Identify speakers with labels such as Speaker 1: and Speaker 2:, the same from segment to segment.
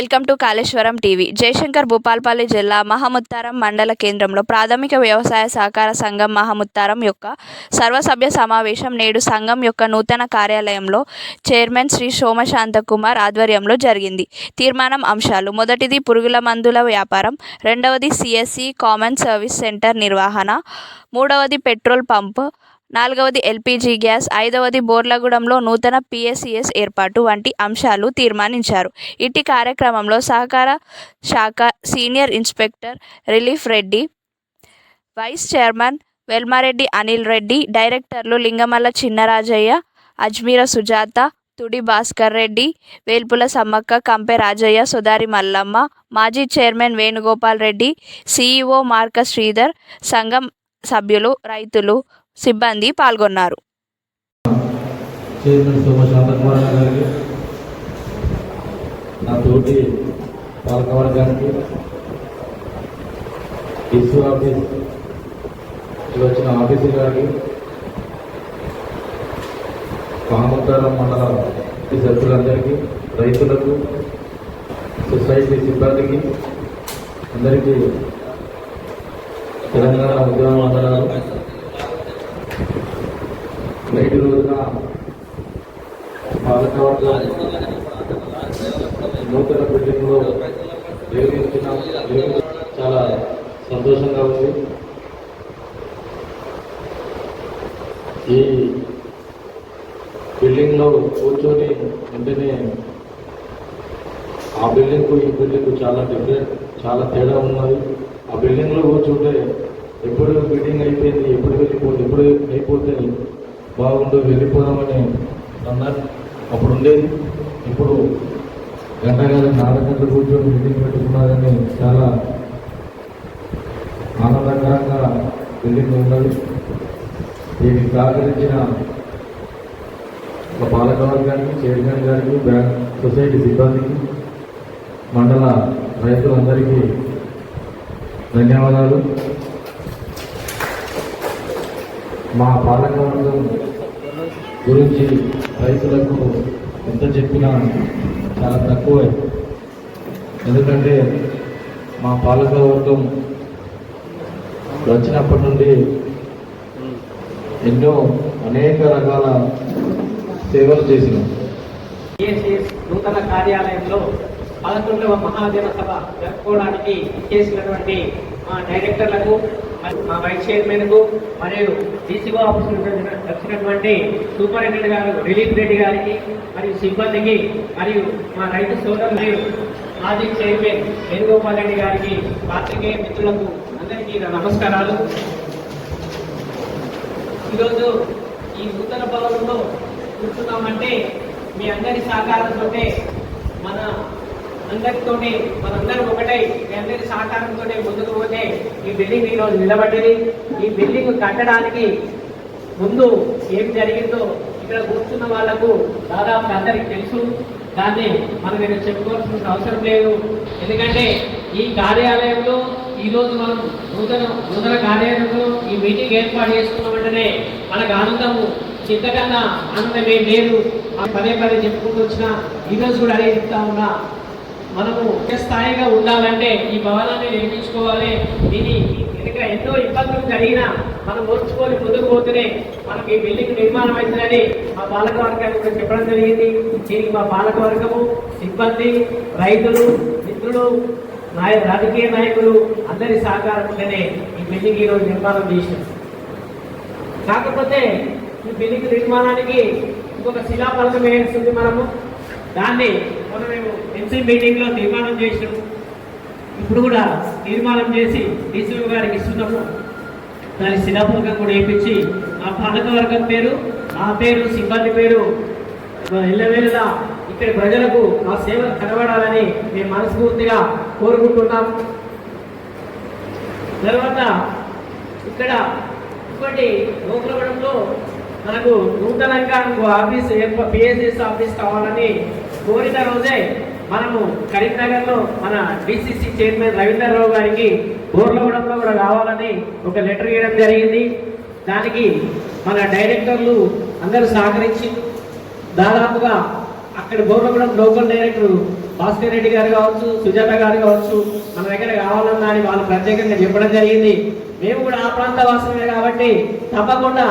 Speaker 1: Welcome to Kaleshwaram TV. Jayashankar Bhupalpally జిల్లా మహముత్తారం మండల కేంద్రంలో ప్రాథమిక వ్యవసాయ సహకార సంఘం మహముత్తారం యొక్క సర్వసభ్య సమావేశం నేడు సంఘం యొక్క నూతన కార్యాలయంలో చైర్మన్ శ్రీ సోమశాంత కుమార్ ఆధ్వర్యంలో జరిగింది. తీర్మానం అంశాలు మొదటిది పురుగుల మందుల వ్యాపారం రెండవది సిఎస్సి కామన్ సర్వీస్ సెంటర్ నిర్వహణ మూడవది పెట్రోల్ పంప్ నాలుగవది ఎల్పిజి గ్యాస్ ఐదవది బోర్లగూడెంలో నూతన పిఎస్సిఎస్ ఏర్పాటు వంటి అంశాలు తీర్మానించారు. ఇట్టి కార్యక్రమంలో సహకార శాఖ senior inspector Relief Reddy vice chairman Velma Reddy Anil Reddy డైరెక్టర్లు లింగమల్ల చిన్నరాజయ్య అజ్మీర సుజాత తుడి భాస్కర్ రెడ్డి వేల్పుల సమ్మక్క కంపె రాజయ్య సుధారి మల్లమ్మ మాజీ చైర్మన్ వేణుగోపాల్ రెడ్డి సిఇఓ మార్క శ్రీధర్ సంఘం సభ్యులు రైతులు సిబ్బంది పాల్గొన్నారు.
Speaker 2: ఆఫీస్ వచ్చిన ఆఫీసర్ గారికి పాముద్దారం మండల సభ్యులందరికీ రైతులకు సొసైటీ సిబ్బందికి అందరికీ తెలంగాణ ఉద్యమ మండలాలు నేటి రోజున పాలకవర్గం నూతన బిల్డింగ్లో నిర్మించిన చాలా సంతోషంగా ఉంది. ఈ బిల్డింగ్లో కూర్చొని వెంటనే ఆ బిల్డింగ్కు ఈ బిల్డింగ్ చాలా డిఫరెంట్ చాలా తేడా ఉన్నది. ఆ బిల్డింగ్లో కూర్చుంటే ఎప్పుడు బిల్డింగ్ అయిపోయింది ఎప్పుడు వెళ్ళిపోతుంది ఎప్పుడు అయిపోతే బాగుండు వెళ్ళిపోదామని అన్నారు. అప్పుడు ఉండేది ఇప్పుడు గంటగానే నాలుగు గంటలు కూర్చొని మీటింగ్ పెట్టుకున్నారని చాలా ఆనందకరంగా బిల్డింగ్ ఉన్నది. దీనికి సహకరించిన ఒక పాలకవర్గానికి చైర్మన్ గారికి బ్యాంక్ సొసైటీ సిబ్బందికి మండల రైతులందరికీ ధన్యవాదాలు. మా పాలకవర్గం గురించి రైతులకు ఎంత చెప్పినా చాలా తక్కువే. ఎందుకంటే మా పాలకవర్గం వచ్చినప్పటి నుండి ఎన్నో అనేక రకాల సేవలు చేసినాం.
Speaker 3: నూతన కార్యాలయంలో పదకొండవ మహాజన సభ జరుపుకోవడానికి చేసినటువంటి మా డైరెక్టర్లకు మా వైస్ చైర్మన్కు మరియు డీసీఓ ఆఫీస్ వచ్చినటువంటి సూపరింటెండెంట్ గారు రిలీఫ్ రెడ్డి గారికి మరియు సిబ్బందికి మరియు మా రైతు సోదరులు మరియు మాజీ చైర్మన్ వేణుగోపాల్ రెడ్డి గారికి పాత్రికేయ మిత్రులకు అందరికీ నమస్కారాలు. ఈరోజు ఈ నూతన భవనంలో కూర్చున్నామంటే మీ అందరి సహకారంతో మన అందరితోటి మనందరం ఒకటై మీ అందరి సహకారంతో ముందుకు పోతే ఈ బిల్డింగ్ ఈరోజు నిలబడ్డది. ఈ బిల్డింగ్ కట్టడానికి ముందు ఏం జరిగిందో ఇక్కడ కూర్చున్న వాళ్ళకు దాదాపు అందరికి తెలుసు. దాన్ని మనం నేను చెప్పుకోవాల్సిన అవసరం లేదు. ఎందుకంటే ఈ కార్యాలయంలో ఈరోజు మనం నూతన నూతన కార్యాలయంలో ఈ మీటింగ్ ఏర్పాటు చేసుకున్న వెంటనే మనకు ఆనందము ఇంతకన్నా ఆనందమే లేదు. ఆ పదే పదే చెప్పుకుంటూ వచ్చిన ఈ రోజు కూడా అదే చెప్తా ఉన్నా మనము స్థాయిగా ఉండాలంటే ఈ భవనాన్ని నిర్మించుకోవాలి. దీని వెనుక ఎన్నో ఇబ్బందులు జరిగినా మనం ఓర్చుకొని ముందుకు పోతేనే మనకి ఈ బిల్డింగ్ నిర్మాణం అవుతుందని మా పాలకవర్గానికి కూడా చెప్పడం జరిగింది. దీనికి మా పాలకవర్గము సిబ్బంది రైతులు మిత్రులు నాయ రాజకీయ నాయకులు అందరి సహకారం ఉంటేనే ఈ బిల్డింగ్ ఈరోజు నిర్మాణం చేసినాం. కాకపోతే ఈ బిల్డింగ్ నిర్మాణానికి ఇంకొక శిలాఫలకం వేయాల్సింది మనము. దాన్ని మనం మేము ఎంసీ మీటింగ్లో తీర్మానం చేసినాము ఇప్పుడు కూడా తీర్మానం చేసి డీసీఓ గారికి ఇస్తున్నాము. దాని శిలాఫలకం కూడా వేయించి ఆ పాలకవర్గం పేరు ఆ పేరు సిబ్బంది పేరు ఇళ్ళవేళలా ఇక్కడ ప్రజలకు ఆ సేవలు కనబడాలని మేము మనస్ఫూర్తిగా కోరుకుంటున్నాం. తర్వాత ఇక్కడ ఇంకోటి గోకులగూడెంలో మనకు నూతనంగా ఆఫీస్ పిఎస్ఎస్ ఆఫీస్ కావాలని కోరిన రోజే మనము కరీంనగర్లో మన డిసిసి చైర్మన్ రవీందర్రావు గారికి గోర్లగూడెంలో కూడా రావాలని ఒక లెటర్ ఇవ్వడం జరిగింది. దానికి మన డైరెక్టర్లు అందరూ సహకరించి దాదాపుగా అక్కడ బోర్లగూడెం లోకల్ డైరెక్టర్ భాస్కర్ రెడ్డి గారు కావచ్చు సుజాత గారు కావచ్చు మన దగ్గర కావాలన్నా అని వాళ్ళు ప్రత్యేకంగా చెప్పడం జరిగింది. మేము కూడా ఆ ప్రాంత వాసులమే కాబట్టి తప్పకుండా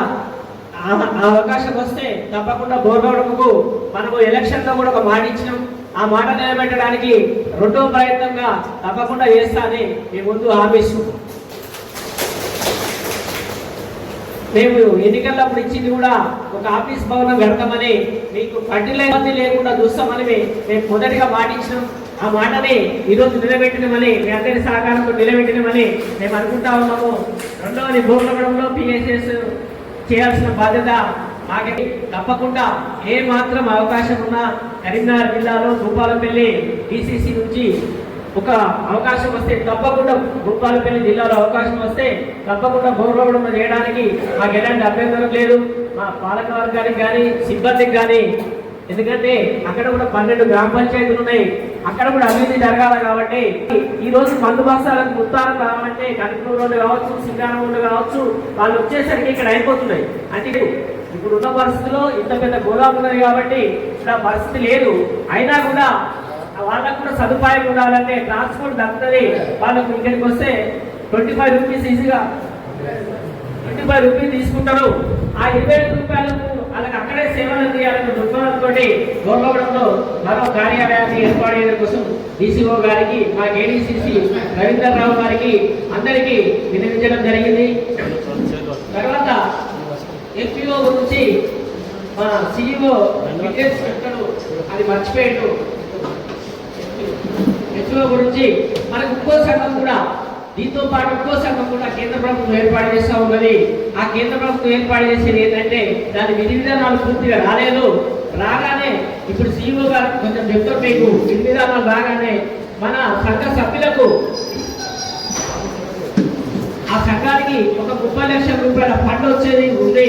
Speaker 3: అవకాశం వస్తే తప్పకుండా బోర్గౌడకు మనము ఎలక్షన్లో కూడా ఒక మాట ఇచ్చినాం. ఆ మాట నిలబెట్టడానికి రెండో ప్రయత్నంగా తప్పకుండా చేస్తానని మీ ముందు హామీ మేము ఎన్నికలప్పుడు ఇచ్చింది కూడా ఒక ఆఫీస్ భవనం పెడతామని మీకు ఫర్టిలైజర్ లేకుండా చూస్తామని మేము మొదటిగా మాటించినాం ఆ మాటని ఈరోజు నిలబెట్టినమని మీ అందరి సహకారంతో నిలబెట్టినమని మేము అనుకుంటా ఉన్నాము. రెండవది భూగడంలో పిఎస్ఎస్ చేయాల్సిన బాధ్యత మాకే. తప్పకుండా ఏ మాత్రం అవకాశం ఉన్నా కరీంనగర్ జిల్లాలో భూపాలపల్లి డిసిసి నుంచి ఒక అవకాశం వస్తే తప్పకుండా భూపాలపల్లి జిల్లాలో అవకాశం వస్తే తప్పకుండా భూగోళం చేయడానికి మాకు ఎలాంటి అభ్యంతరం లేదు. మా పాలక వర్గానికి కానీ సిబ్బందికి కానీ ఎందుకంటే అక్కడ కూడా పన్నెండు గ్రామ పంచాయతీలు ఉన్నాయి. అక్కడ కూడా అభివృద్ధి జరగాలి కాబట్టి ఈ రోజు మందు బస్సాలకు ముత్తారం కావాలంటే కనుకూరు రోడ్డు కావచ్చు సింగారం రోడ్డు కావచ్చు వాళ్ళు వచ్చేసరికి ఇక్కడ అయిపోతున్నాయి. అంటే ఇప్పుడు ఉన్న పరిస్థితిలో ఇంత పెద్ద గోదాం ఉన్నది కాబట్టి ఇక్కడ పరిస్థితి లేదు. అయినా కూడా వాళ్ళకు కూడా సదుపాయం ఉండాలంటే ట్రాన్స్పోర్ట్ దక్కుతుంది. వాళ్ళకు ఇక్కడికి వస్తే ట్వంటీ ఫైవ్ రూపీస్ ఈజీగా ట్వంటీ ఫైవ్ రూపీస్ తీసుకుంటారు. ఆ ఇరవై ఐదు రూపాయలకు వాళ్ళకి అక్కడే సేవలు అందియాలనే దృక్పథంతో గౌరవంలో మరో కార్యాలయాన్ని ఏర్పాటు చేయడం కోసం డీసీఓ గారికి మా ఏడీసీసీ రవీంద్రరావు గారికి అందరికీ వినిపించడం జరిగింది. తర్వాత ఎఫ్పిఓ గురించి మా సిఇఓ విజయ్ అది మర్చిపోయాడు. హెచ్ఓ గురించి మనకు ఇంకో సంఘం కూడా దీంతో పాటు ఇంకో సంఘం కూడా కేంద్ర ప్రభుత్వం ఏర్పాటు చేస్తూ ఉన్నది. ఆ కేంద్ర ప్రభుత్వం ఏర్పాటు చేసేది ఏంటంటే దాని విధి విధానాలు పూర్తిగా రాలేదు. రాగానే ఇప్పుడు సీఈఓ గారు కొంచెం చెప్తారు మీకు. విధి రాగానే మన సంఘ సభ్యులకు ఆ సంఘానికి ఒక ముప్పై లక్షల రూపాయల ఫండ్ వచ్చేది ఉంది.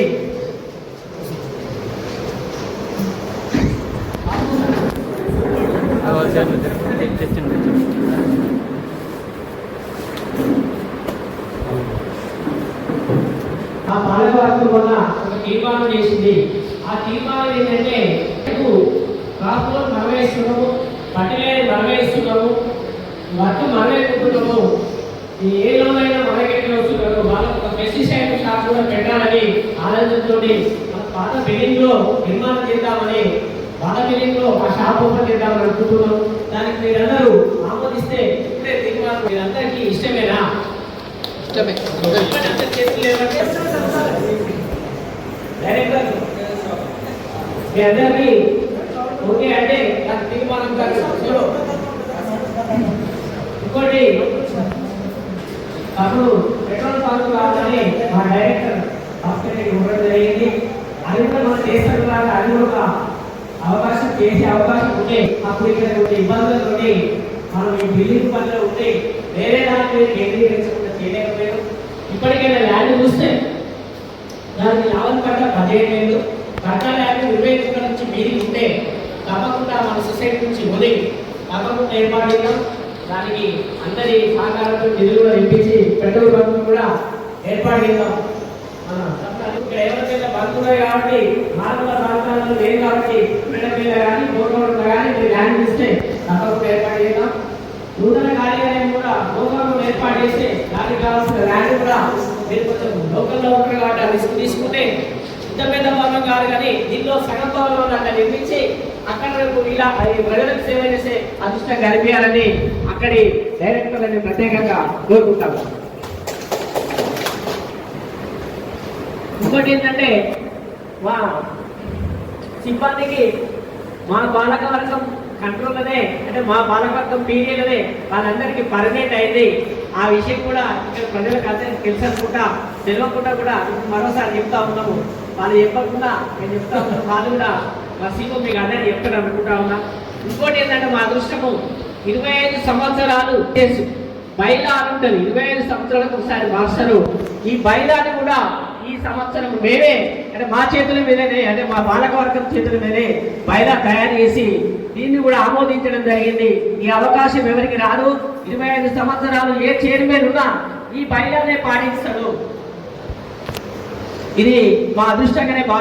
Speaker 3: ఆ పాలకవర్గం వల్ల ఒక తీర్మానం చేసింది. ఆ తీర్మానం ఏంటంటే మనమే ఇస్తున్నాము పట్టిలేని మనమే ఇస్తున్నాము వర్క్ మనమే కొంటున్నాము ఈ ఏ లోనైనా మనకెట్లా వస్తున్నారు వాళ్ళకు ఒక పెస్టిసైడ్ షాప్ కూడా పెట్టాలని ఆలోచనతో పాత బిల్డింగ్లో నిర్మాణం చేద్దామని పాత బిల్డింగ్లో ఆ షాప్ ఓపెన్ చేద్దామని అనుకుంటున్నాం. దానికి మీరందరూ ఆమోదిస్తే ఇప్పుడే తీర్మానం మీరందరికీ ఇష్టమేనా? డైరెక్టర్ మీ అందరికీ ఓకే అంటే నాకు తీర్మానం కాదు. చలో. ఇంకోటి అప్పుడు పెట్రోల్ పంప్ రావాలని మా డైరెక్టర్ హాస్పిటల్కి ఇవ్వడం జరిగింది. అది కూడా మనం చేస్తాం లాగా అది కూడా ఒక అవకాశం చేసే అవకాశం ఉంటే అప్పుడు ఇక్కడ కొన్ని ఇబ్బందులు ఉండి మనం ఈ బిల్డింగ్ పనిలో ఉండి వేరే దాని మీద కేంద్రీకరించకుండా చేయలేకపోయాం. ఇప్పటికైనా ల్యాండ్ చూస్తే దానికి లాభం కట్ట పదిహేను వేలు. కట్టాలి ఇరవై ఐదు నుంచి మీరు ఉంటే తప్పకుండా మన సొసైటీ నుంచి వదిలి తప్పకుండా ఏర్పాటు దానికి అందరి సహకారంతో నిధులు కూడా ఇప్పించి పెట్రోల్ బంక్ కూడా ఏర్పాటు చేద్దాం ఇక్కడ ఎవరికైనా బంక్ ఉన్నాయి కాబట్టి మానవ ప్రాంతాలలో లేదు కాబట్టి పిల్లల కానీ గోడవరంలో కానీ మీరు ల్యాండ్ ఇస్తే తప్పకుండా ఏర్పాటు చేద్దాం. నూతన కార్యాలయం కూడా లోకల్లో ఏర్పాటు చేస్తే దానికి కావాల్సిన ల్యాండ్ కూడా మీరు కొంచెం లోకల్లో ఉంటారు కాబట్టి ఆ రిస్క్ తీసుకుంటే ఇంత పెద్ద భవనం కాదు కానీ దీనిలో సగం భవనం అక్కడ నిర్మించి అక్కడ ఇలా అది ప్రజలకు సేవ చేసే అదృష్టం కనిపించాలని అక్కడి డైరెక్టర్లని ప్రత్యేకంగా కోరుకుంటాము. ఇంకోటి ఏంటంటే మా సిబ్బందికి మా పాలకవర్గం కంట్రోల్లోనే అంటే మా బాలకవర్గం పీరియడ్లోనే వాళ్ళందరికీ పర్మనెంట్ అయింది. ఆ విషయం కూడా ఇక్కడ ప్రజలకు అందరికీ తెలుసు అనుకుంటా తెలియకుండా కూడా మరోసారి చెప్తా ఉన్నాము. వాళ్ళు చెప్పకుండా నేను చెప్తా ఉన్నాను వాళ్ళు కూడా మా మీకు అందరికీ చెప్తారు అనుకుంటా ఉన్నా. ఇంకోటి ఏంటంటే మా అదృష్టము ఇరవై ఐదు సంవత్సరాలు చేసు. బయలా అని ఉంటుంది ఇరవై ఐదు సంవత్సరాలకు ఒకసారి మాస్టరు ఈ బయలాన్ని కూడా ఈ సంవత్సరం మేమే అంటే మా చేతుల మీదనే అంటే మా బాలకవర్గం చేతుల మీదే బయలా తయారు చేసి దీన్ని కూడా ఆమోదించడం జరిగింది. ఈ అవకాశం ఎవరికి రాదు? ఇరవై ఐదు సంవత్సరాలు ఏ చైర్మన్ ఉన్నా ఈ బయలానే పాటిస్తాడు. ఇది మా అదృష్టంగానే